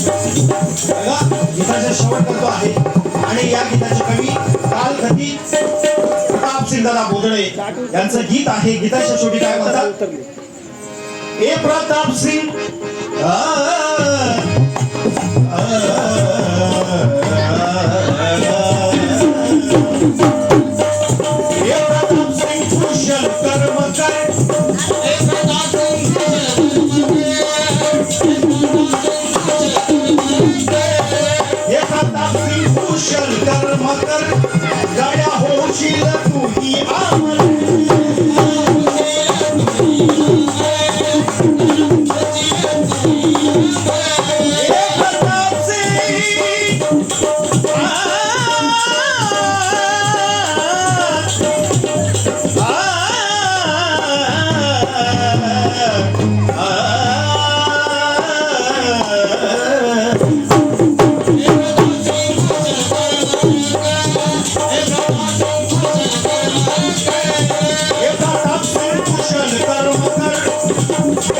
बघा, गीताचा श्रवण करतो आहे आणि या गीताचे कवी कालखती प्रताप दादा बोदळे यांचं गीत आहे गीताच्या शेवटी काय म्हणतात ए प्रताप सिंग कर्म कर सिंग कुशल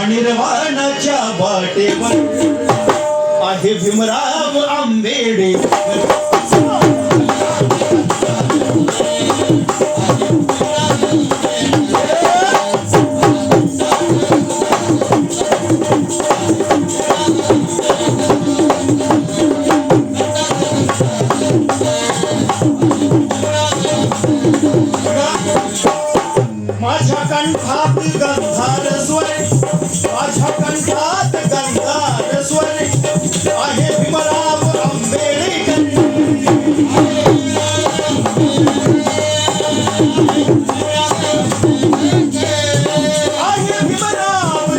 निर्वाणाच्या वाटेवर आहे भीमराव आंबेडकर माझ्या कंठात गंधार स्वर माझ्या कंठात गंधार स्वर. आहे भीमराव आंबेडकर आहे भीमराव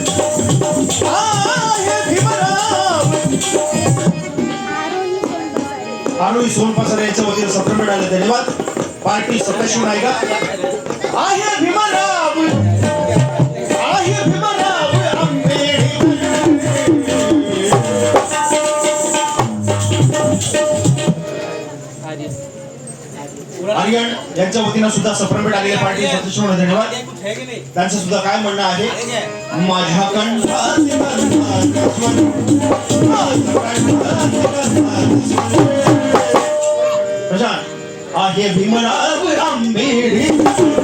आहे भीमराव आरोही सोनपासर यांच्या वतीने सत्र मिळाले. धन्यवाद. पार्टी सदाशिव नायका आहे आर्यन यांच्या वतीनं सुद्धा सप्रमेट आलेले पाटील सतीश म्हणून धन्यवाद. त्यांचं सुद्धा काय म्हणणं आहे? माझ्या कंठात प्रशांत आहे भीमराव आंबेडकर